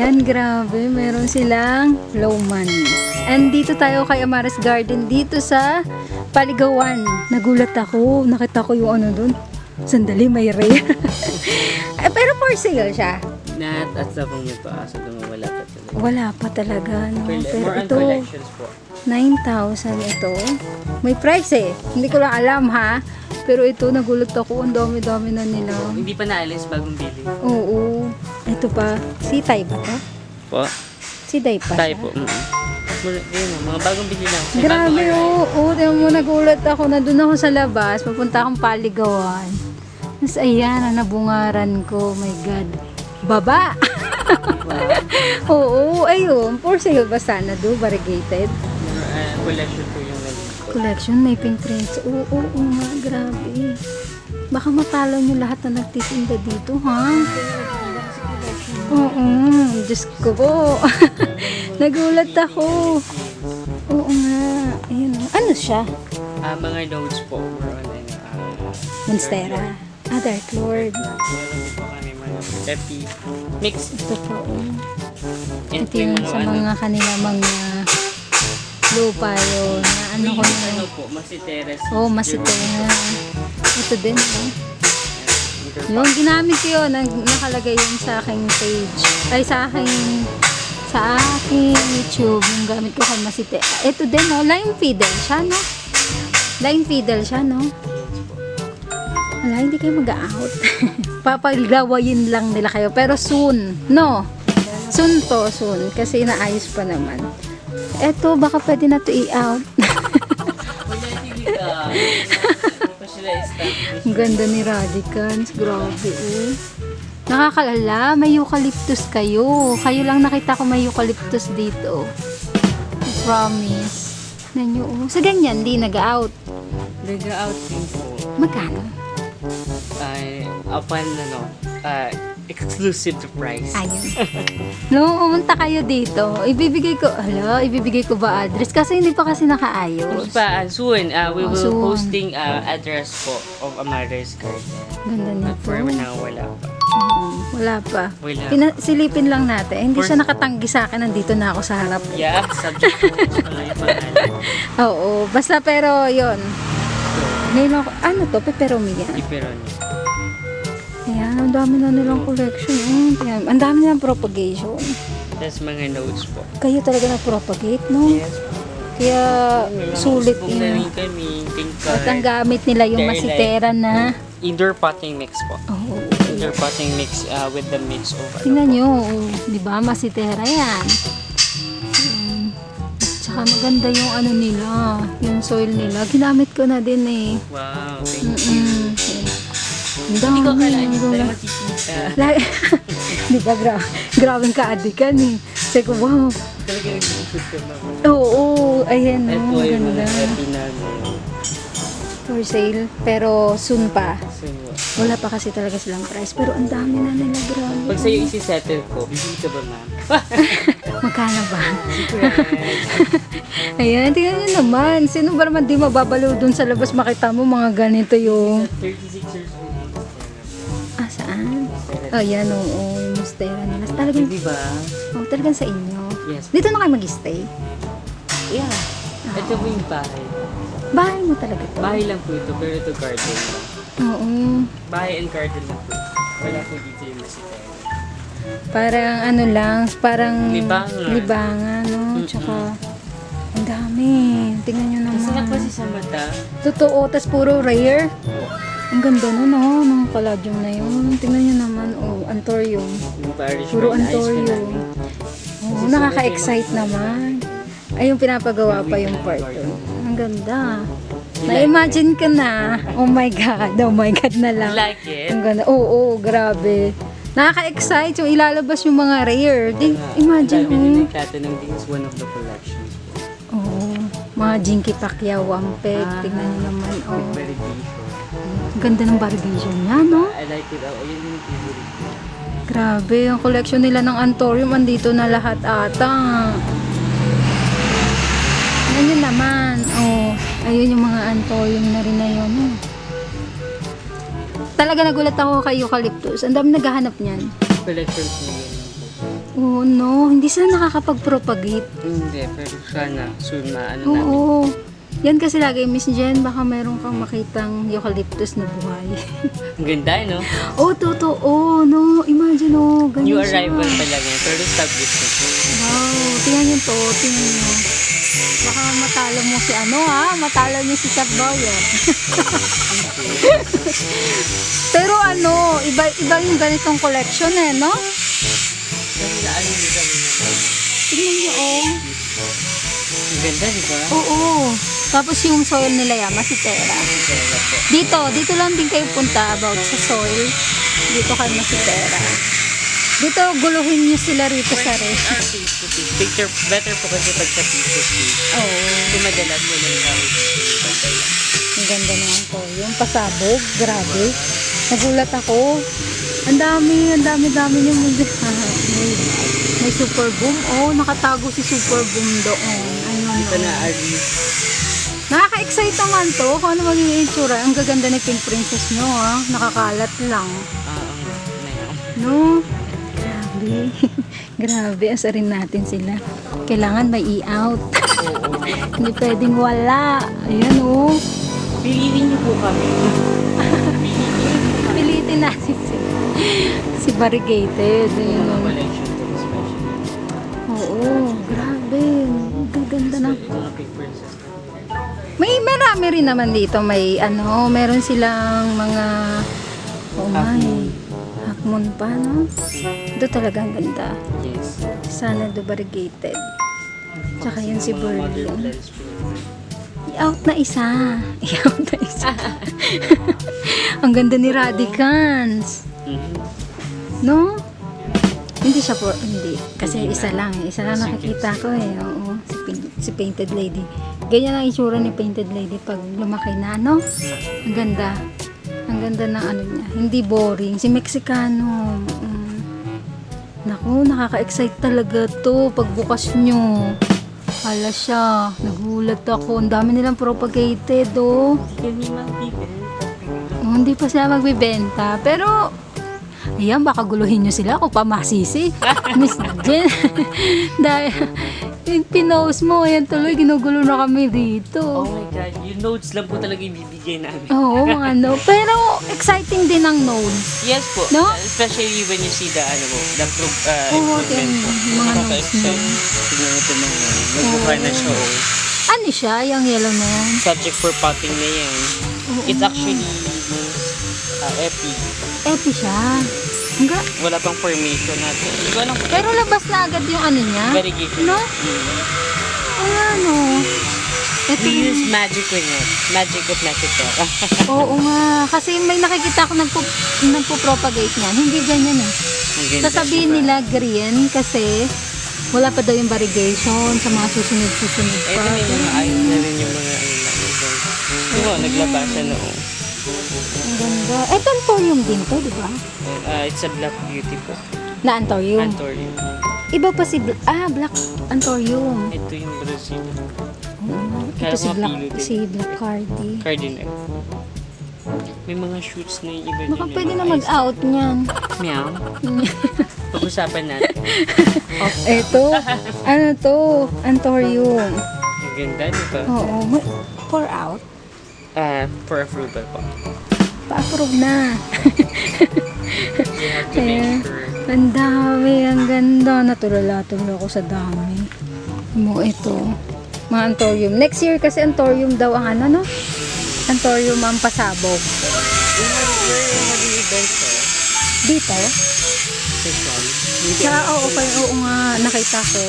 Ayan, grabe. Meron silang low money. And dito tayo kay Amaris Garden, dito sa Paligawan. Nagulat ako. Nakita ko yung ano dun. Sandali, may rare. eh, pero for sale siya. Not at the moment pa, so wala pa talaga. Wala pa talaga, no? Pero ito, collections po. 9,000 ito. May price eh. Hindi ko lang alam ha. Pero ito, nagulat ako. Ang dami-dami na nila. Hindi pa naalis bagong bili. Oo. Ito pa. Si Tay ba to? Po? Si Day pa Tayo siya? po. Mm -hmm. Yun, mga bagong bili lang. May Grabe bagong oo. Oh, mo, nagulat ako. Nandun ako sa labas. Papunta akong paligawan. Tapos ayan, ang nabungaran ko. My God. Baba! Oo, ayun. For sale ba sana do? Variegated? More, uh, collection po yung nandito. Collection, may pink prints. Oo, oo, oo nga, grabe. Baka matalo nyo lahat na nagtitinda dito, ha? Diyos ko po. Nagulat ako. Oo nga. Ayun, oh. ano siya? Ah, mga notes po. More on ano, ah, Monstera. Ah, Dark Lord. Meron din po kami mga peppy. Mix. Ito po. oh. Yan Ito yung sa ano. mga kanila mga lupa yun. Na ano ko Yung na. ano po, masiteres. Oh, masitena. Ito din, oh. Yung ginamit ko yun, nakalagay yun sa aking page. Ay, sa aking sa aking YouTube, yung gamit ko kay Masite. Ito din, no? Line fiddle siya, no? Line fiddle siya, no? Wala, hindi kayo mag-out. Papaglawayin lang nila kayo. Pero soon, no? Soon to, soon. Kasi naayos pa naman. Eto, baka pwede na to i-out. Sila established. Ang ganda ni Radicans. Grabe, eh. Nakakalala, may eucalyptus kayo. Kayo lang nakita ko may eucalyptus dito. I promise. Nanyo, oh. Sa ganyan, di nag-out. Nag-out din po. Magkano? Ay, upon ano, ah, exclusive to price. Ayun. no, umunta kayo dito. Ibibigay ko, hala, ibibigay ko ba address? Kasi hindi pa kasi nakaayos. Pa, soon, uh, we Oh, will soon. posting uh, address po of Amaris Garden. Ganda But nito. for now, wala pa. Mm, wala pa. Wala. Pina- silipin lang natin. Hindi For- siya nakatanggi sa akin. Nandito na ako sa harap. Yeah, subject po yung pangalan. Oo. Basta pero, yon Ngayon ako, ano to? Peperomia. Iperon. Ayan, ang dami na nilang collection. Mm, tingnan, ang dami nilang propagation. Tapos mga notes po. Kayo talaga na-propagate, no? Yes po. Kaya sulit po na yun. rin kami. Pink At ang card. gamit nila yung They're masitera na... Indoor potting mix po. Oo. Indoor potting mix uh, with the mix of ano Tingnan po. nyo, oh, di ba? Masitera yan. Mm. Tsaka maganda yung ano nila, yung soil nila. Ginamit ko na din eh. Wow, thank you. Hindi ko kailangan ang tayo makikita. Lagi, di ba, gra grabing kaadikan eh. Sabi ko, wow. Talaga nag-shoot ka na. Oo, oo ayan, Ito oh, yung ganda. namin. For sale, pero soon pa. Wala pa kasi talaga silang price, pero ang dami na nila, grabe. pag sa'yo isi-settle ko, bibili ka ba ma'am? Magkano ba? Ayan, tingnan nyo naman. Sino ba naman di mababaliw dun sa labas makita mo mga ganito yung... 36 years old. Ah? Oh, yan, oo. yung mustera nila. Talagang, Di ba? oh, talagang sa inyo. Yes. Dito na kayo mag-stay? Yeah. Ito po yung bahay. Bahay mo talaga to? Bahay lang po ito, pero ito garden lang. Oo. Bahay and garden lang po. Wala po dito yung masitera. Parang ano lang, parang... Libangan. Libangan, no? Mm-mm. Tsaka, ang dami. Tingnan nyo naman. Kasi sa mata. Totoo, tas puro rare. Ang ganda no, no? Ng palladium na yun. Tingnan nyo naman, oh, antorium. Puro antorium. Oo, nakaka-excite naman. Ay, yung pinapagawa pa yung part doon. Ang ganda. Na-imagine ka na. Oh my God, oh my God na lang. like it? Ang ganda. Oo, oo, grabe. Nakaka-excite yung ilalabas yung mga rare. Di, imagine, Sabi oh. nila nagtatanong din is one of the collections po. Oo. Mga Jinky Pacquiao, Wampeg. Ah. Tingnan nyo naman, oh. Ganda ng Barbizon niya, no? I like it. Oh, yun yung favorite ko. Grabe, ang collection nila ng Antorium, andito na lahat ata. Ano yun naman? Oh, ayun yung mga Antorium na rin na yun. Oh. Talaga nagulat ako kay Eucalyptus. Ang dami naghahanap niyan. Collections na yun. Oo, no. Hindi sila nakakapag-propagate. Hindi, pero sana soon maano namin. Oo. Yan kasi lagi, Miss Jen, baka meron kang makitang eucalyptus na buhay. Ang ganda, no? oh, totoo. No, imagine, oh. Ganyan New siya. arrival pa lang yan, pero established na po. Wow, tingnan niyo to, tingnan niyo. Baka matalo mo si ano ha, matalo niyo si Chef Boyet. Pero ano, iba iba yung ganitong collection eh, no? Tingnan niyo oh. Ang ganda, di ba? Oo. Tapos yung soil nila. Kaya po. Dito, dito lang din kayo punta about sa soil. Dito kayo si Terra. Dito, guluhin niyo sila rito sa rest. Ah. Picture, better po kasi pag sa face to face. Oo. Kasi madalas mo lang kami Ang ganda naman to. Yung pasabog, grabe. Nagulat ako. Ang dami, ang dami, dami yung may, may super boom. Oh, nakatago si super boom doon. Ayun. Ito na, oh. Ari. Nakaka-excite naman to. Kung ano magiging itsura. Ang gaganda ni Pink Princess nyo, ha. Nakakalat lang. Yan. No? Grabe. Grabe, asarin natin sila. Kailangan may i-out. Oo. Hindi pwedeng wala. Ayan, oh. Piliin niyo po kami. Pilitin natin si, si Variegated. Ayun, Mga marami rin naman dito. May ano, meron silang mga oh my. Hakmon pa, no? Ito talaga ang ganda. Yes. Sana do variegated. Tsaka yun si Berlin. I-out na isa. I-out na isa. ang ganda ni Radicans. Mhm. No? Hindi siya po, hindi. Kasi isa lang. Isa lang nakikita ko eh. Oo, si, si Painted Lady. Ganyan ang itsura ni Painted Lady pag lumaki na, no? Ang ganda. Ang ganda ng ano niya. Hindi boring. Si Mexicano. Mm. Naku, nakaka-excite talaga to pagbukas nyo. Hala siya. Nagulat ako. Ang dami nilang propagated, oh. Hindi. Oh, pa sila magbibenta. Pero, ayan, baka guluhin nyo sila kung pamasisi. Miss Jen. Dahil, yung pinost mo, ayan tuloy, ginugulo na kami dito. Oh my God, yung notes lang po talaga ibibigay namin. Oo, mga ano. Pero, exciting din ang nodes. Yes po. No? Especially when you see the, ano po, the pro, uh, Oo, improvement po. yung mga notes Nakaka-excite. mo. Tignan mo ito mga, nagbuka na siya, oh. Ano siya, yung yellow na yan? Subject for potting na yan. Oo. It's actually, uh, epi. Epi siya. Hangga, Wala pang formation natin. Hindi alam kung pero labas na agad yung ano niya. variegation. No? Ayan, oh. Ito We use magic with it. Magic with pera. Oo nga. Kasi may nakikita ako nagpo, nagpo-propagate niyan. Hindi ganyan eh. Ganda, Sasabihin nila green kasi wala pa daw yung variegation sa mga susunod-susunod Eh, pa. mga ayos na rin yung mga ano na. Diba, naglabasan na oh. Ang ganda. Ito antorium din to, di ba? Uh, it's a black beauty po. Na antorium. Antorium. Iba pa si, Bl- ah, black antorium. Ito yung Brazil. Kaya Ito si mga black, pilo din. si black cardi. Cardinal. May mga shoots na yung iba Baka din, pwede yung na mga mag-out niyan. Meow. Pag-usapan natin. Ito, ano to? Antorium. Ang ganda, di ba? Oo. ma- Pour out. Ah, for approval po. Pa-approve na. You have to make Ayan. sure. Ang dami, ang ganda. Natulala-tulala ako sa dami. Mo ito. Mga antorium. Next year kasi antorium daw ang ano, no? Antorium ang pasabog. Yung mag- yung mag-event ko, Dito? session. Hindi Sa, oo, okay, oo nga, nakita ko.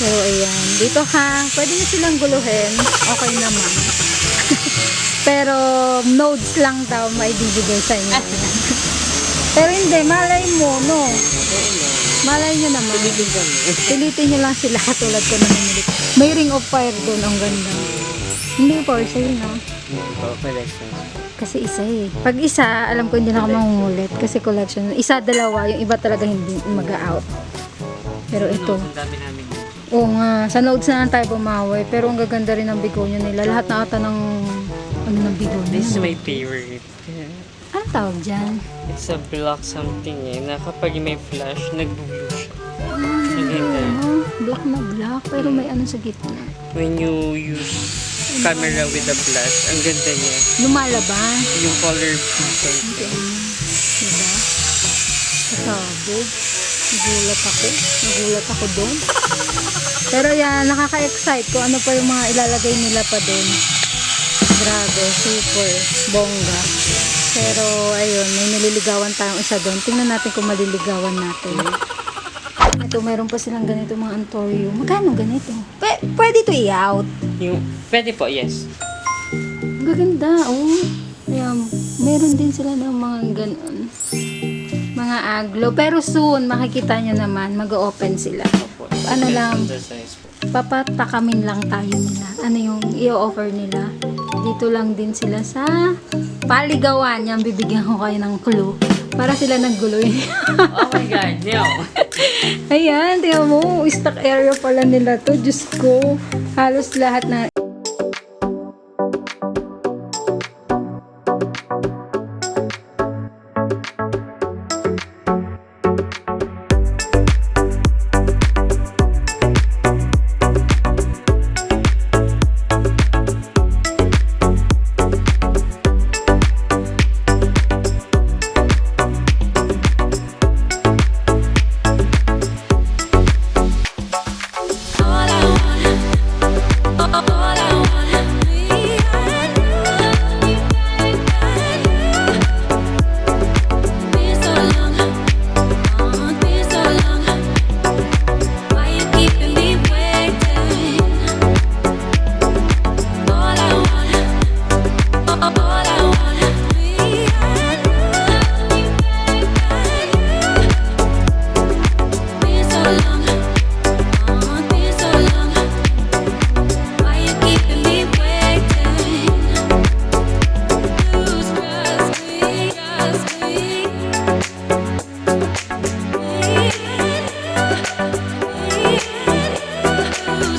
Pero ayan, dito ha, pwede nyo silang guluhin. Okay naman. Pero nodes lang daw may bibigay sa inyo. Pero hindi, malay mo, no? Malay nyo naman. Pilitin. Pilitin nyo lang sila katulad ko na namili. May ring of fire doon, ang ganda. Hindi for sale, no? Kasi isa eh. Pag isa, alam ko hindi na ako mangungulit. Kasi collection. Isa, dalawa. Yung iba talaga hindi mag-out. Pero ito. Ang dami namin. Oo nga. Sa nodes na lang tayo bumawi. Pero ang gaganda rin ng bigonya nila. Lahat na ata ng ano ng bigonya. This is my favorite. Anong tawag dyan? It's a block something eh, na kapag may flash, nag-blue siya. Ano, black na black, pero may ano sa gitna. When you use camera with a flash, ang ganda niya. Lumalabas. Yung color pixel. Diba? Kasabog. Nagulat ako. Nagulat ako doon. Pero yan, nakaka-excite ko ano pa yung mga ilalagay nila pa doon. Grabe, super bongga. Pero ayun, may naliligawan tayong isa doon. Tingnan natin kung maliligawan natin. Ito, meron pa silang ganito mga Antorio. Magkano ganito? P- pwede to i-out. Yung, pwede po, yes. Ang gaganda, oh. Ayan, meron din sila ng mga ganon. Mga aglo. Pero soon, makikita nyo naman, mag-open sila. Ano lang? Papatakamin lang tayo nila. Ano yung i-offer nila. Dito lang din sila sa paligawan. Yan, bibigyan ko kayo ng clue. Para sila naggulo yun. Oh my God, no. Ayan, tingnan mo. Stock area pala nila to. Diyos ko. Halos lahat na